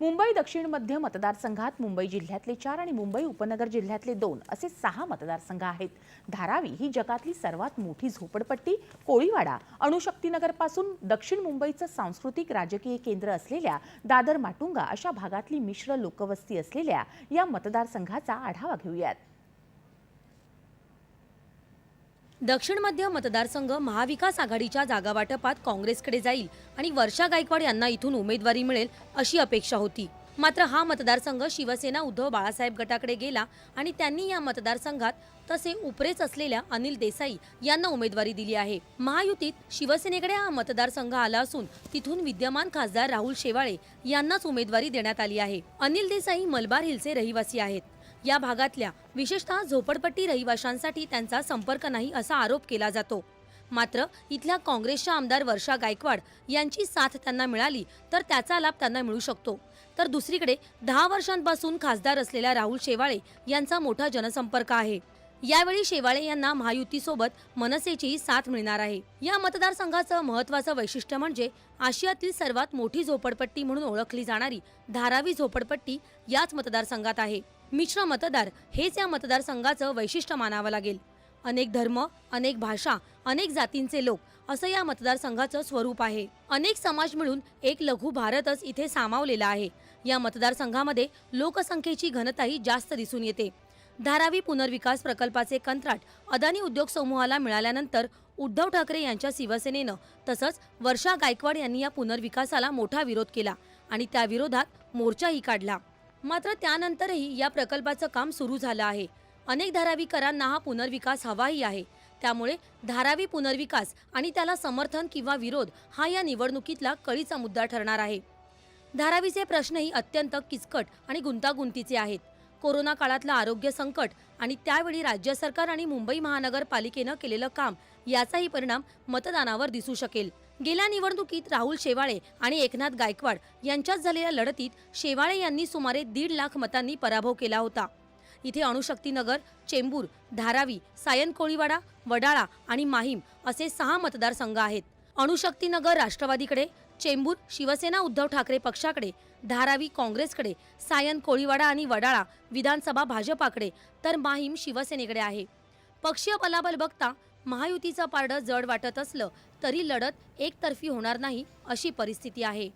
मुंबई दक्षिण मध्य मतदारसंघात मुंबई जिल्ह्यातले चार आणि मुंबई उपनगर जिल्ह्यातले दोन असे सहा मतदारसंघ आहेत. धारावी ही जगातली सर्वात मोठी झोपडपट्टी कोळीवाडा अणुशक्तीनगरपासून दक्षिण मुंबईचं सांस्कृतिक राजकीय केंद्र असलेल्या दादर माटुंगा अशा भागातली मिश्र लोकवस्ती असलेल्या या मतदारसंघाचा आढावा घेऊयात. दक्षिण मध्य मतदारसंघ महाविकास आघाडीच्या जागावाटपात काँग्रेसकडे जाईल आणि वर्षा गायकवाड यांना इथून उमेदवारी मिळेल अशी अपेक्षा होती. मात्र हा मतदारसंघ शिवसेना उद्धव बाळासाहेब गटाकडे गेला आणि त्यांनी या मतदारसंघात तसे उपरेच असलेल्या अनिल देसाई यांना उमेदवारी दिली आहे. महायुतीत शिवसेनेकडे हा मतदारसंघ आला असून तिथून विद्यमान खासदार राहुल शेवाळे यांनाच उमेदवारी देण्यात आली आहे. अनिल देसाई मलबार हिलचे रहिवासी आहेत. या भागातल्या विशेषतः झोपडपट्टी रहिवाशांसाठी त्यांचा संपर्क नाही असा आरोप केला जातो. मात्र इथल्या काँग्रेसच्या आमदार वर्षा गायकवाड यांची साथ त्यांना मिळाली तर त्याचा लाभ त्यांना मिळू शकतो. तर दुसरीकडे दहा वर्षांपासून खासदार असलेल्या राहुल शेवाळे यांचा मोठा जनसंपर्क आहे. यावेळी शेवाळे यांना महायुतीसोबत मनसेचीही साथ मिळणार आहे. या मतदारसंघाचं महत्वाचं वैशिष्ट्य म्हणजे आशियातील सर्वात मोठी झोपडपट्टी म्हणून ओळखली जाणारी धारावी झोपडपट्टी याच मतदारसंघात आहे. मिश्र मतदार हेच या मतदारसंघाचं वैशिष्ट्य मानावं लागेल. अनेक धर्म अनेक भाषा अनेक जातींचे लोक असं या मतदारसंघाचं स्वरूप आहे. अनेक समाज मिळून एक लघु भारतच इथे सामावलेला आहे. या मतदारसंघामध्ये लोकसंख्येची घनताही जास्त दिसून येते. धारावी पुनर्विकास प्रकल्पाचे कंत्राट अदानी उद्योग समूहाला मिळाल्यानंतर उद्धव ठाकरे यांच्या शिवसेनेनं तसंच वर्षा गायकवाड यांनी या पुनर्विकासाला मोठा विरोध केला आणि त्या विरोधात मोर्चाही काढला. मात्र त्यानंतरही या प्रकल्पाचं काम सुरू झालं आहे. अनेक धारावीकरांना हा पुनर्विकास हवाही आहे. त्यामुळे धारावी पुनर्विकास आणि त्याला समर्थन किंवा विरोध हा या निवडणुकीतला कळीचा मुद्दा ठरणार आहे. धारावीचे प्रश्नही अत्यंत किचकट आणि गुंतागुंतीचे आहेत. कोरोना काळातलं आरोग्य संकट आणि त्यावेळी राज्य सरकार आणि मुंबई महानगरपालिकेनं केलेलं काम याचाही परिणाम मतदानावर दिसू शकेल. गेल्या निवडणुकीत राहुल शेवाळे आणि एकनाथ गायकवाड यांच्यात झालेल्या लढतीत शेवाळे यांनी सुमारे दीड लाख मतांनी पराभव केला होता. इथे अणुशक्तीनगर चेंबूर धारावी सायन कोळीवाडा वडाळा आणि माहीम असे सहा मतदारसंघ आहेत. अणुशक्तीनगर राष्ट्रवादीकडे चेंबूर शिवसेना उद्धव ठाकरे पक्षाकडे धारावी काँग्रेसकडे सायन कोळीवाडा आणि वडाळा विधानसभा भाजपाकडे तर माहीम शिवसेनेकडे आहे. पक्षीय बलाबल बघता महायुतीचं पारडं जड वाटत असलं तरी लढत एकतर्फी होणार नाही अशी परिस्थिती आहे.